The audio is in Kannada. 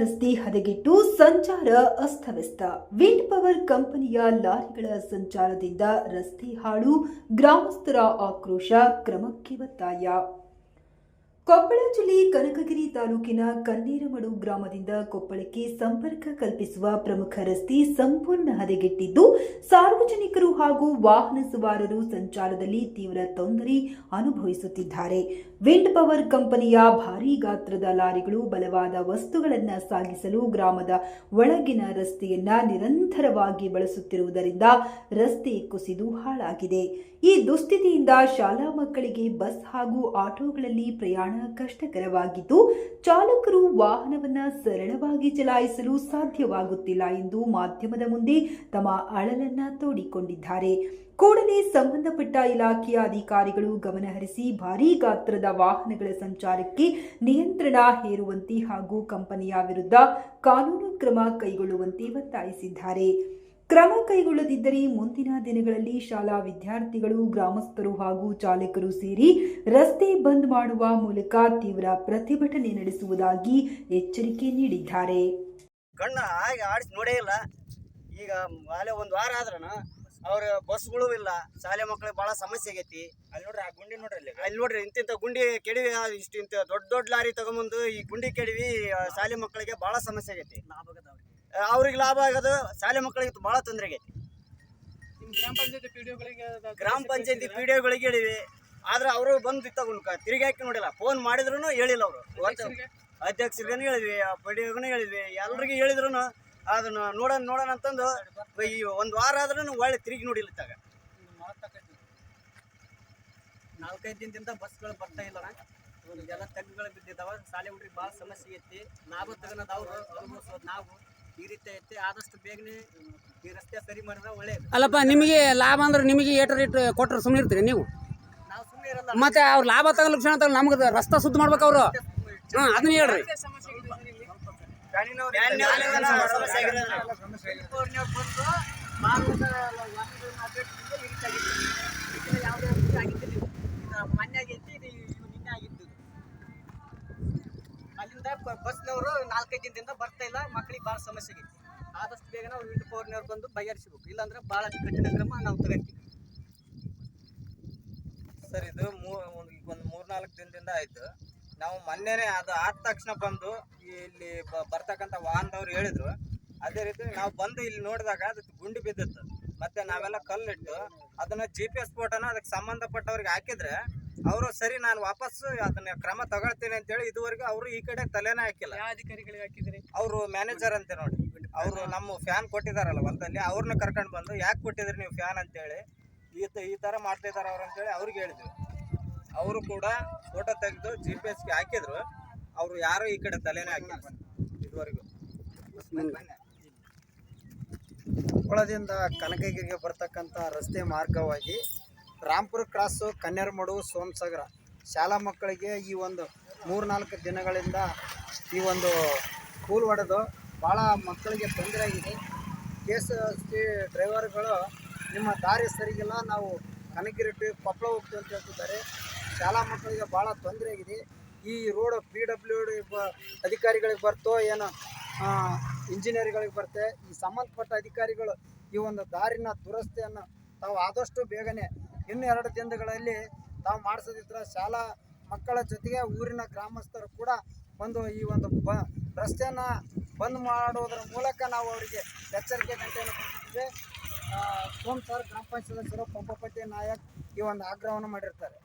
ರಸ್ತೆ ಹದಗೆಟ್ಟು ಸಂಚಾರ ಅಸ್ತವ್ಯಸ್ತ. ವಿಂಡ್ ಪವರ್ ಕಂಪನಿಯ ಲಾರಿಗಳ ಸಂಚಾರದಿಂದ ರಸ್ತೆ ಹಾಳು, ಗ್ರಾಮಸ್ಥರ ಆಕ್ರೋಶ ಕ್ರಮಕ್ಕೆ ಒತ್ತಾಯ. ಕೊಪ್ಪಳ ಜಿಲ್ಲೆ ಕನಕಗಿರಿ ತಾಲೂಕಿನ ಕನ್ನೇರಮಡು ಗ್ರಾಮದಿಂದ ಕೊಪ್ಪಳಕ್ಕೆ ಸಂಪರ್ಕ ಕಲ್ಪಿಸುವ ಪ್ರಮುಖ ರಸ್ತೆ ಸಂಪೂರ್ಣ ಹದಗೆಟ್ಟಿದ್ದು, ಸಾರ್ವಜನಿಕರು ಹಾಗೂ ವಾಹನ ಸವಾರರು ಸಂಚಾರದಲ್ಲಿ ತೀವ್ರ ತೊಂದರೆ ಅನುಭವಿಸುತ್ತಿದ್ದಾರೆ. ವಿಂಡ್ ಪವರ್ ಕಂಪನಿಯ ಭಾರೀ ಗಾತ್ರದ ಲಾರಿಗಳು ಬಲವಾದ ವಸ್ತುಗಳನ್ನು ಸಾಗಿಸಲು ಗ್ರಾಮದ ಒಳಗಿನ ರಸ್ತೆಯನ್ನ ನಿರಂತರವಾಗಿ ಬಳಸುತ್ತಿರುವುದರಿಂದ ರಸ್ತೆ ಕುಸಿದು ಹಾಳಾಗಿದೆ. ಈ ದುಸ್ಥಿತಿಯಿಂದ ಶಾಲಾ ಮಕ್ಕಳಿಗೆ ಬಸ್ ಹಾಗೂ ಆಟೋಗಳಲ್ಲಿ ಪ್ರಯಾಣ ಕಷ್ಟಕರವಾಗಿದ್ದು ಚಾಲಕರು ವಾಹನವನ್ನು ಸರಳವಾಗಿ ಚಲಾಯಿಸಲು ಸಾಧ್ಯವಾಗುತ್ತಿಲ್ಲ ಎಂದು ಮಾಧ್ಯಮದ ಮುಂದೆ ತಮ್ಮ ಅಳಲನ್ನ ತೋಡಿಕೊಂಡಿದ್ದಾರೆ. ಕೂಡಲೇ ಸಂಬಂಧಪಟ್ಟ ಇಲಾಖೆಯ ಅಧಿಕಾರಿಗಳು ಗಮನಹರಿಸಿ ಭಾರೀ ಗಾತ್ರದ ವಾಹನಗಳ ಸಂಚಾರಕ್ಕೆ ನಿಯಂತ್ರಣ ಹೇರುವಂತೆ ಹಾಗೂ ಕಂಪನಿಯ ವಿರುದ್ಧ ಕಾನೂನು ಕ್ರಮ ಕೈಗೊಳ್ಳುವಂತೆ ಒತ್ತಾಯಿಸಿದ್ದಾರೆ. ಕ್ರಮ ಕೈಗೊಳ್ಳದಿದ್ದರೆ ಮುಂದಿನ ದಿನಗಳಲ್ಲಿ ಶಾಲಾ ವಿದ್ಯಾರ್ಥಿಗಳು ಗ್ರಾಮಸ್ಥರು ಹಾಗೂ ಚಾಲಕರು ಸೇರಿ ರಸ್ತೆ ಬಂದ್ ಮಾಡುವ ಮೂಲಕ ತೀವ್ರ ಪ್ರತಿಭಟನೆ ನಡೆಸುವುದಾಗಿ ಎಚ್ಚರಿಕೆ ನೀಡಿದ್ದಾರೆ. ಕಣ್ಣ ಹಾಗೆ ಆಡಿಸಿ ನೋಡೇ ಇಲ್ಲ. ಈಗ ಮಾಲೆ ಒಂದು ವಾರ ಆದ್ರನ ಅವ್ರ ಬಸ್ಗಳು ಇಲ್ಲ. ಶಾಲೆ ಮಕ್ಕಳಿಗೆ ಭಾಳ ಸಮಸ್ಯೆ ಆಗೈತಿ. ಅಲ್ಲಿ ನೋಡ್ರಿ ಆ ಗುಂಡಿ ನೋಡ್ರಿ ಅಲ್ಲಿ. ಅಲ್ಲಿ ನೋಡ್ರಿ ಇಂತಿಂತ ಗುಂಡಿ ಕೆಡವಿ ಇಷ್ಟು ಇಂತ ದೊಡ್ಡ ದೊಡ್ಡ ಲಾರಿ ತಗೊಂಬಂದು ಈ ಗುಂಡಿ ಕೆಡವಿ ಶಾಲೆ ಮಕ್ಕಳಿಗೆ ಭಾಳ ಸಮಸ್ಯೆ ಆಗೈತಿ. ಅವ್ರಿಗೆ ಲಾಭ ಆಗೋದು ಶಾಲೆ ಮಕ್ಕಳಿಗೆ ಭಾಳ ತೊಂದರೆ ಆಗೈತಿ. ಗ್ರಾಮ ಪಂಚಾಯತಿ ಪಿಡಿಒಗಳಿಗೆ ಗ್ರಾಮ ಪಂಚಾಯತಿ ಹೇಳಿವಿ. ಆದ್ರೆ ಅವರು ಬಂದು ತಗೊಂಡ್ಕ ತಿರುಗಿ ಹಾಕಿ ನೋಡಿಲ್ಲ. ಫೋನ್ ಮಾಡಿದ್ರು ಹೇಳಿಲ್ಲ ಅವರು. ಅಧ್ಯಕ್ಷರಿಗೂ? ಹೇಳಿದ್ವಿ ಪಿ ಡಿ ಒಗೂ ಹೇಳಿದ್ವಿ. ಎಲ್ರಿಗೂ ಹೇಳಿದ್ರು ಅದನ್ನ ನೋಡೋಣ ನೋಡೋಣ ಅಂತಂದು ಈ ಒಂದು ವಾರ ಆದ್ರೂ ಒಳ್ಳೆ ತಿರುಗಿ ನೋಡಿಲ್ಲ ಇತ್ತಾಗ. ನಾಲ್ಕೈದು ದಿನದಿಂದ ಬಸ್ಗಳು ಬರ್ತಾ ಇಲ್ಲ. ಎಲ್ಲ ತಗ್ಗುಗಳು ಬಿದ್ದಿದ್ದಾವೆ. ಶಾಲೆ ಹುಡುಗರಿಗೆ ಭಾಳ ಸಮಸ್ಯೆ ಐತಿ. ನಾವು ತಗೋದು ಅವ್ರು ಅನುಭವಿಸೋದು ನಾವು. ಈ ರೀತಿ ಐತಿ ಆದಷ್ಟು ಬೇಗನೆ ಈ ರಸ್ತೆ ಸರಿ ಮಾಡಿದ್ರೆ ಒಳ್ಳೇದು. ಅಲ್ಲಪ್ಪ ನಿಮಗೆ ಲಾಭ ಅಂದ್ರೆ ನಿಮಗೆ ಏಟರ್ ರೇಟ್ ಕೊಟ್ಟರು ಸುಮ್ಮನೆ ಇರ್ತೀರಿ ನೀವು? ನಾವು ಸುಮ್ಮನೆ ಇರಲ್ಲ. ಮತ್ತೆ ಅವ್ರು ಲಾಭ ತಗೋ ಕ್ಷಣ ತಗೋ ನಮ್ಗೆ ರಸ್ತೆ ಶುದ್ಧ ಮಾಡ್ಬೇಕು ಅವರು. ಹಾಂ ಅದನ್ನ ಹೇಳ್ರಿ. ಬಸ್ನವರು ನಾಲ್ಕೈದು ದಿನದಿಂದ ಬರ್ತಾ ಇಲ್ಲ, ಮಕ್ಕಳಿಗೆ ಭಾಳ ಸಮಸ್ಯೆ ಆಗೈತಿ. ಆದಷ್ಟು ಬೇಗ ನಾವು ವಿಂಡ್ ಫೋರ್ನವ್ರು ಬಂದು ಬಗೆಹರಿಸಬೇಕು. ಇಲ್ಲಾಂದ್ರೆ ಭಾಳ ಕಠಿಣ ಕ್ರಮ ನಾವು ತಗೋತೀವಿ. ಸರ್, ಇದು ಮೂ ಒಂದು ಮೂರ್ನಾಲ್ಕು ದಿನದಿಂದ ಆಯ್ತು. ನಾವು ಮೊನ್ನೆನೇ ಅದು ಆದ ತಕ್ಷಣ ಬಂದು ಇಲ್ಲಿ ಬರ್ತಕ್ಕಂಥ ವಾಹನದವ್ರು ಹೇಳಿದ್ರು. ಅದೇ ರೀತಿ ನಾವು ಬಂದು ಇಲ್ಲಿ ನೋಡಿದಾಗ ಅದು ಗುಂಡಿ ಬಿದ್ದಿತ್ತು. ಮತ್ತೆ ನಾವೆಲ್ಲ ಕಲ್ಲಿಟ್ಟು ಅದನ್ನ ಜಿ ಪಿ ಎಸ್ ಫೋಟೋನ ಅದಕ್ಕೆ ಸಂಬಂಧಪಟ್ಟವ್ರಿಗೆ ಹಾಕಿದ್ರೆ ಅವರು ಸರಿ ನಾನು ವಾಪಸ್ ಅದನ್ನ ಕ್ರಮ ತಗೊಳ್ತೀನಿ ಅಂತೇಳಿ ಇದುವರೆಗೂ ಅವರು ಈ ಕಡೆ ತಲೆನೇ ಹಾಕಿಲ್ಲ. ಯಾವ ಅಧಿಕಾರಿಗಳಿಗೆ ಹಾಕಿದ್ರಿ ಅವರು ಮ್ಯಾನೇಜರ್ ಅಂತ ನೋಡಿ. ಅವರು ನಮ್ಮ ಫ್ಯಾನ್ ಕೊಟ್ಟಿದಾರಲ್ಲ ಹೊಲದಲ್ಲಿ ಅವ್ರನ್ನ ಕರ್ಕೊಂಡು ಬಂದು ಯಾಕೆ ಕೊಟ್ಟಿದ್ರಿ ನೀವು ಫ್ಯಾನ್ ಅಂತೇಳಿ ಈ ತ- ಈ ಥರ ಮಾಡ್ತಿದ್ದಾರೆ ಅವ್ರು ಅಂತೇಳಿ ಅವ್ರಿಗೆ ಹೇಳಿದ್ವಿ. ಅವರು ಕೂಡ ಫೋಟೋ ತೆಗೆದು ಜಿ ಪಿ ಎಸ್ಗೆ ಹಾಕಿದ್ರು. ಅವರು ಯಾರು ಈ ಕಡೆ ತಲೆನೇ ಹಾಕಿಲ್ಲ ಇದುವರೆಗೂ. ಕೊಳದಿಂದ ಕನಕಗಿರಿಗೆ ಬರ್ತಕ್ಕಂಥ ರಸ್ತೆ ಮಾರ್ಗವಾಗಿ ರಾಂಪುರ ಕ್ರಾಸು ಕನ್ಯರ್ಮಡು, ಸೋಮಸಾಗರ. ಶಾಲಾ ಮಕ್ಕಳಿಗೆ ಈ ಒಂದು ಮೂರ್ನಾಲ್ಕು ದಿನಗಳಿಂದ ಈ ಒಂದು ಸ್ಕೂಲ್ ಹೊಡೆದು ಭಾಳ ಮಕ್ಕಳಿಗೆ ತೊಂದರೆ ಆಗಿದೆ. ಕೆ ಎಸ್ ಡ್ರೈವರ್ಗಳು ನಿಮ್ಮ ದಾರಿ ಸರಿಗಿಲ್ಲ, ನಾವು ಕನಕಿರಿಟ್ಟು ಕೊಪ್ಪಳ ಹೋಗ್ತೀವಿ ಅಂತ ಹೇಳ್ತಿದ್ದಾರೆ. ಶಾಲಾ ಮಕ್ಕಳಿಗೆ ಭಾಳ ತೊಂದರೆ ಆಗಿದೆ. ಈ ರೋಡ್ ಪಿ ಡಬ್ಲ್ಯೂ ಡಿ ಬ ಅಧಿಕಾರಿಗಳಿಗೆ ಬರ್ತೋ ಏನೋ ಇಂಜಿನಿಯರ್ಗಳಿಗೆ ಬರುತ್ತೆ ಈ ಸಂಬಂಧಪಟ್ಟ ಅಧಿಕಾರಿಗಳು ಈ ಒಂದು ದಾರಿನ ದುರಸ್ತಿಯನ್ನು ತಾವು ಆದಷ್ಟು ಬೇಗನೆ ಇನ್ನು ಎರಡು ದಿನಗಳಲ್ಲಿ ತಾವು ಮಾಡಿಸದಿದ್ರೆ ಶಾಲಾ ಮಕ್ಕಳ ಜೊತೆಗೆ ಊರಿನ ಗ್ರಾಮಸ್ಥರು ಕೂಡ ಒಂದು ಈ ಒಂದು ಬ ರಸ್ತೆಯನ್ನು ಬಂದ್ ಮಾಡೋದ್ರ ಮೂಲಕ ನಾವು ಅವರಿಗೆ ಎಚ್ಚರಿಕೆ ಗಂಟೆಯನ್ನು ಕೊಟ್ಟಿದ್ದೇವೆ. ಸೋಮ್ ಸರ್ ಗ್ರಾಮ ಪಂಚಾಯತ್ ಸದಸ್ಯರು ಪಂಪಪಟ್ಟಿ ನಾಯಕ್ ಈ ಒಂದು ಆಗ್ರಹವನ್ನು ಮಾಡಿರ್ತಾರೆ.